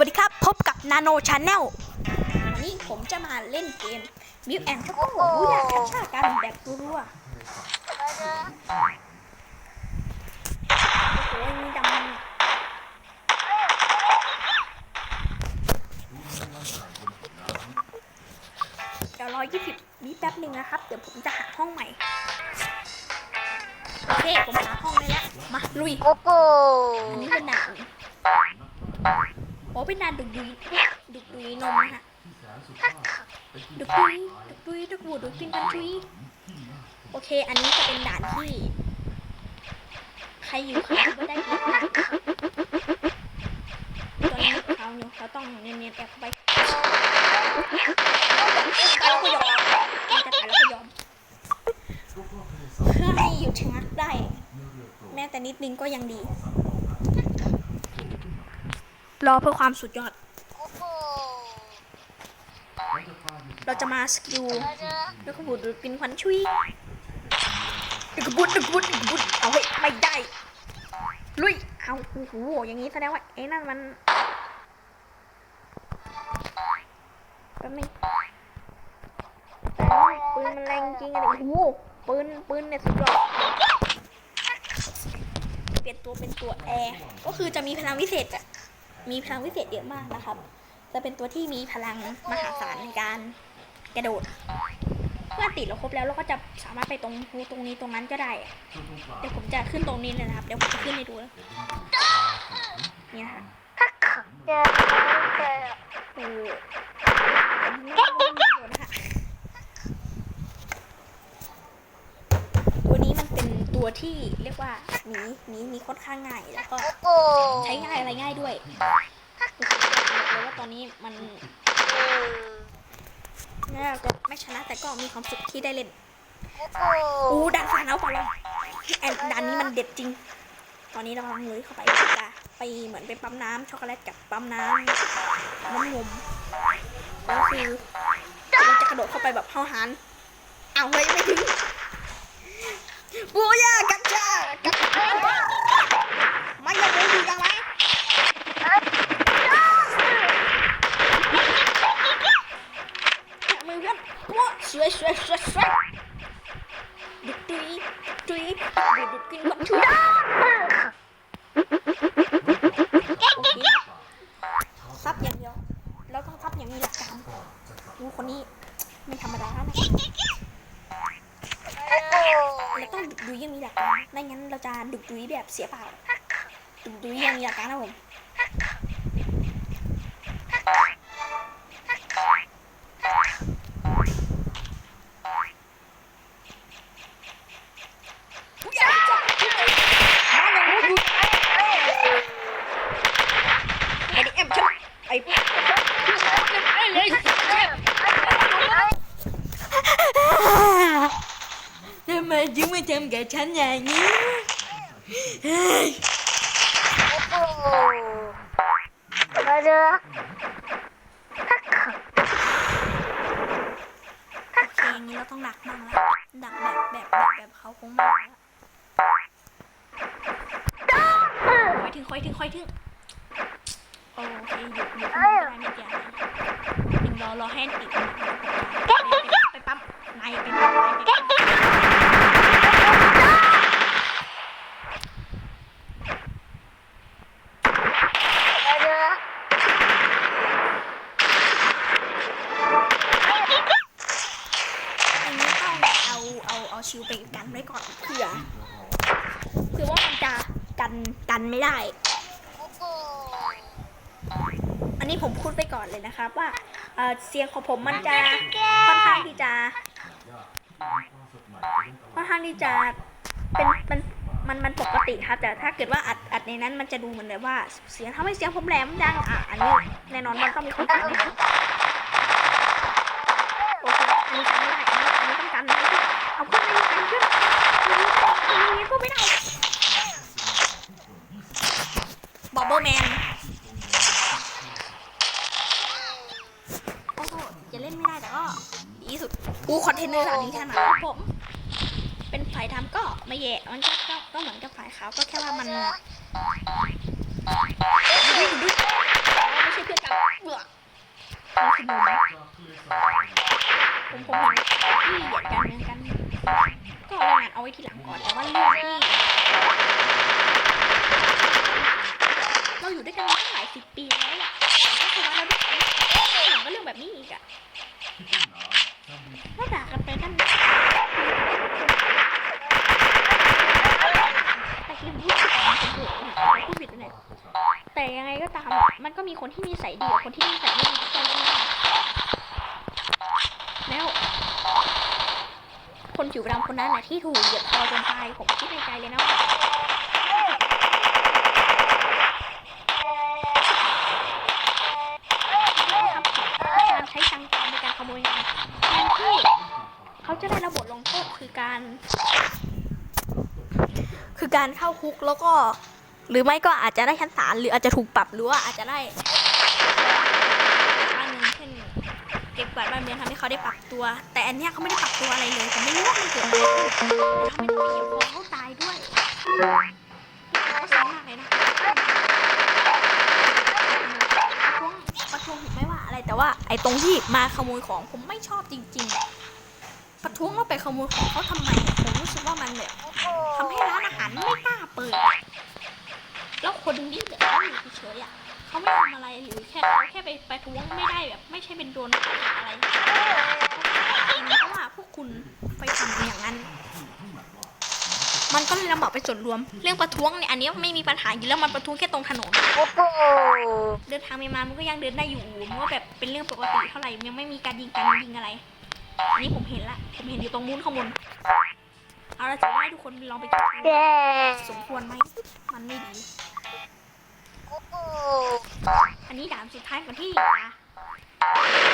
วัสดีครับ พบกับนาโนชาแนลวันนี้ผมจะมาเล่นเกมบิวแอนช็อกโกบูอยากกระชากกันแบบรัวๆโอ้โหมีดำเดี๋ยวรอ20วิแป๊บหนึ่งนะครับ เดี๋ยวผมจะหาห้องใหม่ โอเค ผมหาห้องได้แล้ว มา ลุยโกโก้อันนี้เป็นด่านโอ้เป็นด่านดุกดุยดุกดุยนมนะฮะดุกดุยดุกดุยดุกบูดดุกปินปันดุยโอเค อันนี้จะเป็นด่านที่ ใครอยู่เขาก็ได้กินตอนนี้เขาอยู่เขาต้องเนียนๆแอบไปตายแล้วก็ยอมมันจะตายแล้วก็ยอมเพื่อให้หยุดชะงักได้ แม้แต่นิดนึงก็ยังดี รอเพื่อความสุดยอดโกโก้เราจะมาสกิลแล้วก็บูดดูดปินควันชุยดึกบุดดึกบุดดึกบุดเอาเฮ้ยไม่ได้ ลุย เอาโอ้โหอย่างนี้แสดงว่าไอ้นั่นมันแป๊บนึงแต่ปืนมันแรงจริงอะโอ้โหปืนปืนเนี่ยสุดยอดเปลี่ยนตัวเป็นตัวแอร์ก็คือจะมีพลังวิเศษอะ มีพลังวิเศษเยอะมากนะครับ จะเป็นตัวที่มีพลังมหาศาลในการกระโดดเมื่อติดเราครบแล้วเราก็จะสามารถไปตรงนู้นตรงนี้ตรงนั้นก็ได้อะเดี๋ยวผมจะขึ้นตรงนี้เลยนะครับ เดี๋ยวผมจะขึ้นให้ดูแล้วนี่นะคะเจอเจอ เอออันนี้ไม่ต้องดูนะคะตัวนี้มันเป็น ตัวที่เรียกว่าหนีหนีหนีค่อนข้างง่ายแล้วก็โกโก้ใช้ง่ายอะไรง่ายด้วยรู้สึกเลยว่าตอนนี้มันแม้ก็ไม่ชนะแต่ก็มีความสุขที่ได้เล่นโกโก้โอ้ดันฟันเอาไปเลยแอนดันนี้มันเด็ดจริง ตอนนี้เรากำลังเลยเข้าไปจะไปเหมือนไปปั๊มน้ำช็อกโกแลตกับปั๊มน้ำน้ำนมแล้วคือเราจะกระโดดเข้าไปแบบห้าวหานเอาวเฮ้ยไม่ถึง บูยากัจจากัจจาไม่ยังไม่ดีกันไหมจับมือเพื่อนว้าสวยสวยสวยสวยดุดดุยดุยดุดดุดกินกับชุดโอเคซับอย่างเดียวแล้วต้องซับอย่างมีหลักการดูคนนี้ไม่ธรรมดานะโกโก้ เราต้องดุดุยยังมีหลักการไม่งั้นเราจะดุดุยแบบเสียเปล่าดุดุยยังมีหลักการนะผมไอ้เด็กแอมชอบไอ้ ทำไมจึงไม่ทำกับฉันอย่างนี้เฮ้ยโกโก้มาเจอโอเคอย่างนี้เราต้องดักมั่งแล้วดักแบบแบบแบบแบบเขาคงไม่ได้แล้วคอยถึงคอยถึงคอยถึงโอเคหยุดหยุดไม่ได้ไม่เกี่ยวหนึ่งรอรอให้ติดไปปั๊มนายไปปั๊มนายไปปั๊ม มาเจอ อันนี้ต้องเอาเอาเอาชิวไปกันไว้ก่อนเผื่อเผื่อว่ามันจะ กันไม่ได้ อันนี้ผมพูดไปก่อนเลยนะครับว่าเเสียงของผมมันจะค่อนข้างที่จะค่อนข้างที่จะเป็นเป็นมันมันปกติครับ แต่ถ้าเกิดว่าอัดอัดในนั้นมันจะดูเหมือนแบบว่า เสียงทำให้เสียงผมแหลมดังอะอันนี้แน่นอนมันต้องมีคนกันนะโอเคอันนี้กันไม่ได้อันนี้อันต้องกันนะเอาขึ้นไม่ได้กันขึ้นอันนี้ก็ไม่ได้ บอบเบอร์แมนโอ้โหจะเล่นไม่ได้แต่ก็ดีสุดกูคอนเทนเนอร์ด่านนี้ถนัดผม เป็นฝ่ายทำก็ไม่แย่ มันก็ก็ก็เหมือนกับฝ่ายขาวก็แค่ว่ามันไม่ใช่เพื่อนคือขนมผมผมเห็นที่เหยียดการเมืองกัน ก็รายงานเอาไว้ทีหลังก่อนแต่ว่าเรื่องที่ อยู่ด้วยกันมาตั้งหลายสิบปีแล้วอะก็คือว่าเราด้วยกันหลังก็เรื่องแบบนี้อีกอะก็ด่ากันไปกันมาแต่คือพูดผิดเป็นบวกเนี่ยพูดผิดเนี่ยแต่ยังไงก็ตามอะมันก็มีคนที่นิสัยดีกับคนที่นิสัยไม่ดีกันแล้วคนผิวดำคนนั้นแหละที่ถูกเหยียบคอจนตายผมคิดในใจเลยนะว่าการใช้ตังค์ปลอมในการขโมยงานแทนที่ เขาจะได้รับบลงโทษคือการ คือการเข้าคุกแล้วก็ หรือไม่ก็อาจจะได้ชั้นศาลหรืออาจจะถูกปรับหรือว่าอาจจะได้บ้านนึงเช่นเก็บกวาดบ้านเมืองทำให้เขาได้ปรับตัว แต่อันเนี้ยเขาไม่ได้ปรับตัวอะไรเลยผมไม่รู้ว่ามันเกิดอะไรขึ้นทำให้ต้องไปเหยียบคอเขาตายด้วยก็ซ้ำมากเลยนะประท้วงประท้วงถูกไม่ว่าอะไรแต่ว่าไอ้ตรงที่มาขโมยของผมไม่ชอบจริง ๆ ท้วงว่าไปขโมยของเขาทำไมผมรู้สึกว่ามันแบบทำให้ร้านอาหารไม่กล้าเปิด แล้วคนที่แบบเขาอยู่เฉยๆอะเขาไม่ทำอะไรหรือแค่เขาแค่ไปประท้วงไม่ได้แบบ ไม่ใช่เป็นโดนข้อหาอะไรเพราะว่าพวกคุณไปทำอย่างนั้น มันก็เลยลำบากไปส่วนรวม เรื่องประท้วงเนี่ยอันนี้ไม่มีปัญหาอยู่แล้วมันประท้วงแค่ตรงถนนโอ้โหเดินทางไปมามันก็ยังเดินได้อยู่มันก็แบบเป็นเรื่องปกติเท่าไหร่ยังไม่มีการยิงกันยิงอะไร อันนี้ผมเห็นละผมเห็นอยู่ตรงนู้นข้างบนเอาละจะให้ทุกคนลองไปคิดดูแย่สมควรไหมมันไม่ดีโอ้โหอันนี้ด่านสุดท้ายก่อนที่จะ